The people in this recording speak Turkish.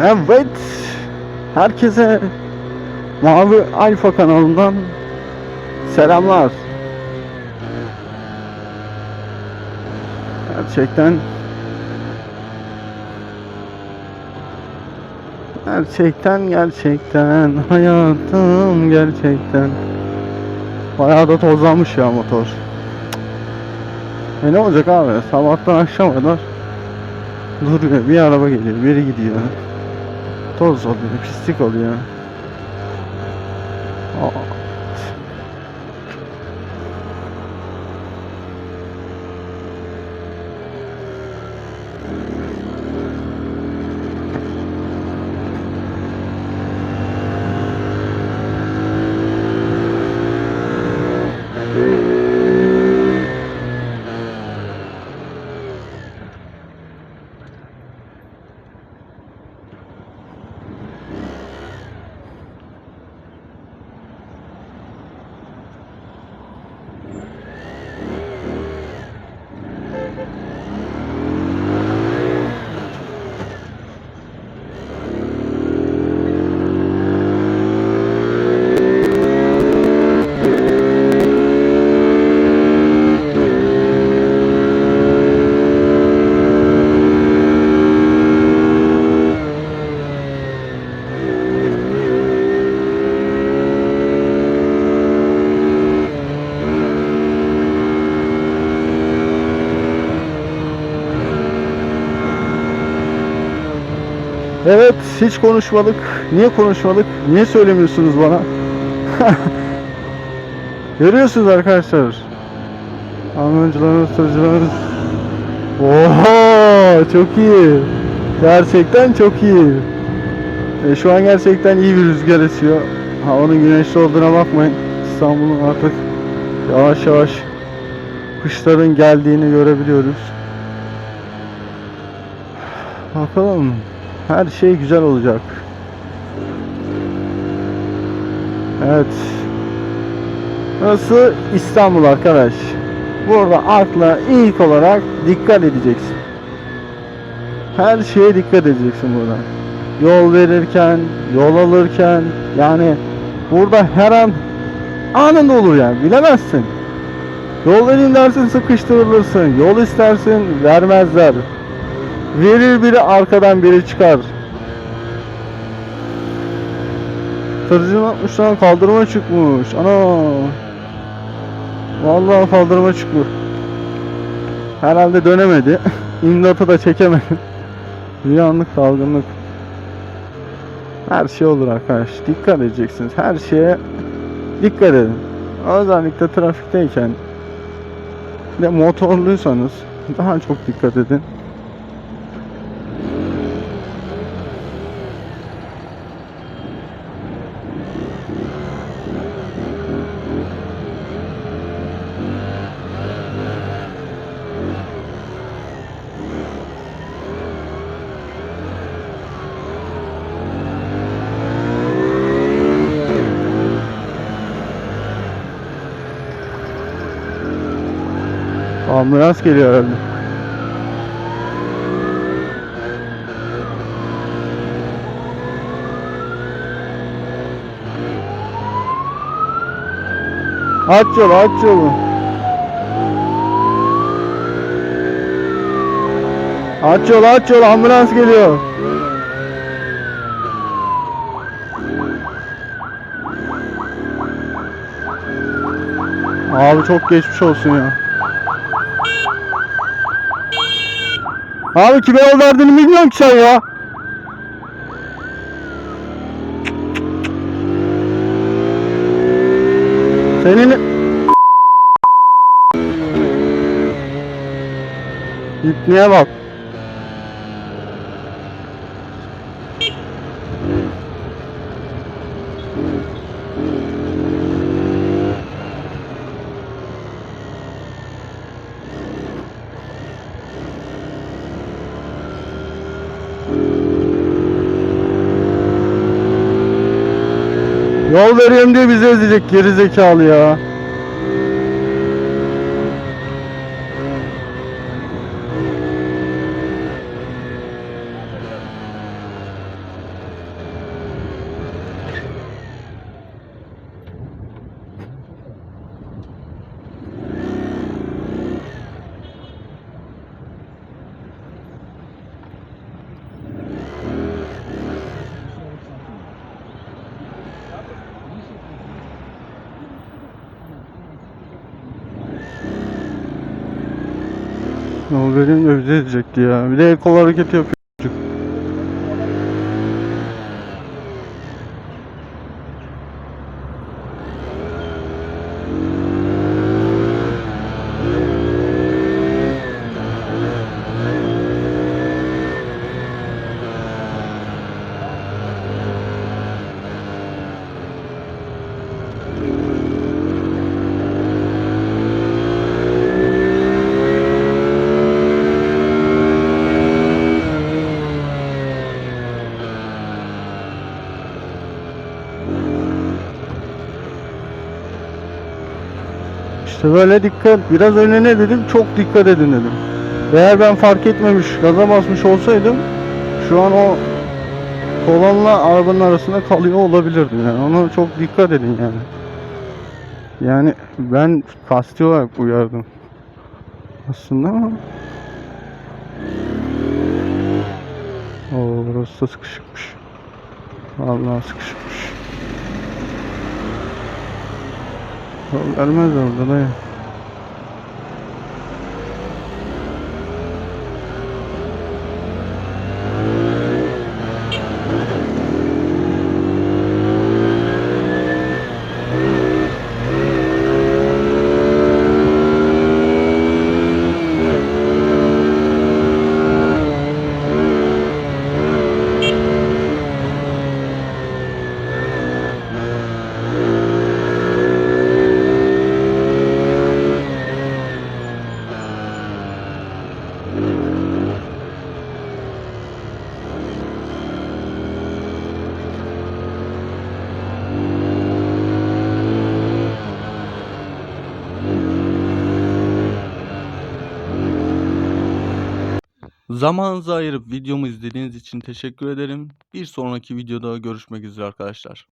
Evet. Herkese Mavi Alfa kanalından selamlar. Gerçekten Gerçekten gerçekten hayatım gerçekten Bayağı da tozlanmış ya motor. E ne olacak abi? Sabahtan akşama kadar duruyor. Bir araba geliyor, biri gidiyor. Toz oluyor, pislik oluyor. Evet, hiç konuşmadık. Niye konuşmadık? Niye söylemiyorsunuz bana? Görüyorsunuz arkadaşlar. Almancılarımız, tırcılarımız. Oha, çok iyi. Gerçekten çok iyi. E, şu an gerçekten iyi bir rüzgar esiyor. Havanın güneşli olduğuna bakmayın. İstanbul'un artık yavaş yavaş kışların geldiğini görebiliyoruz. Bakalım. Her şey güzel olacak. Evet. Burası İstanbul arkadaş. Burada akla ilk olarak dikkat edeceksin. Her şeye dikkat edeceksin burada. Yol verirken, yol alırken yani burada her an anında olur yani bilemezsin. Yol vereyim dersin sıkıştırılırsın. Yol istersin vermezler. Verir biri arkadan biri çıkar. Tırcının 60 tane kaldırıma çıkmış. Ana. Vallahi kaldırıma çıkmış. Herhalde dönemedi. İmdatı da çekemedi. Bir anlık dalgınlık. Her şey olur arkadaş. Dikkat edeceksiniz. Her şeye dikkat edin. Özellikle trafikteyken de motorluysanız daha çok dikkat edin. Ambulans geliyor herhalde. Aç yolu, aç yolu. Aç yolu, aç yolu. Ambulans geliyor. Abi çok geçmiş olsun ya. Abi kime yol verdiğini bilmiyorum ki sen ya. Senin... İpniye bak. Yol veriyorum diye bizi ezecek geri zekalı ya. Yol vereyim de bize edecekti ya. Bir de el kol hareketi yapıyor İşte böyle dikkat. Biraz önüne dedim çok dikkat edin dedim. Eğer ben fark etmemiş gaza basmış olsaydım şu an o kolonla arabanın arasında kalıyor olabilirdim yani. Ona çok dikkat edin yani. Yani ben kasti olarak uyardım. Aslında ama Oo, burası da sıkışıkmış. Vallahi sıkışıkmış. Vermez orada dayı. Zamanınızı ayırıp videomu izlediğiniz için teşekkür ederim. Bir sonraki videoda görüşmek üzere arkadaşlar.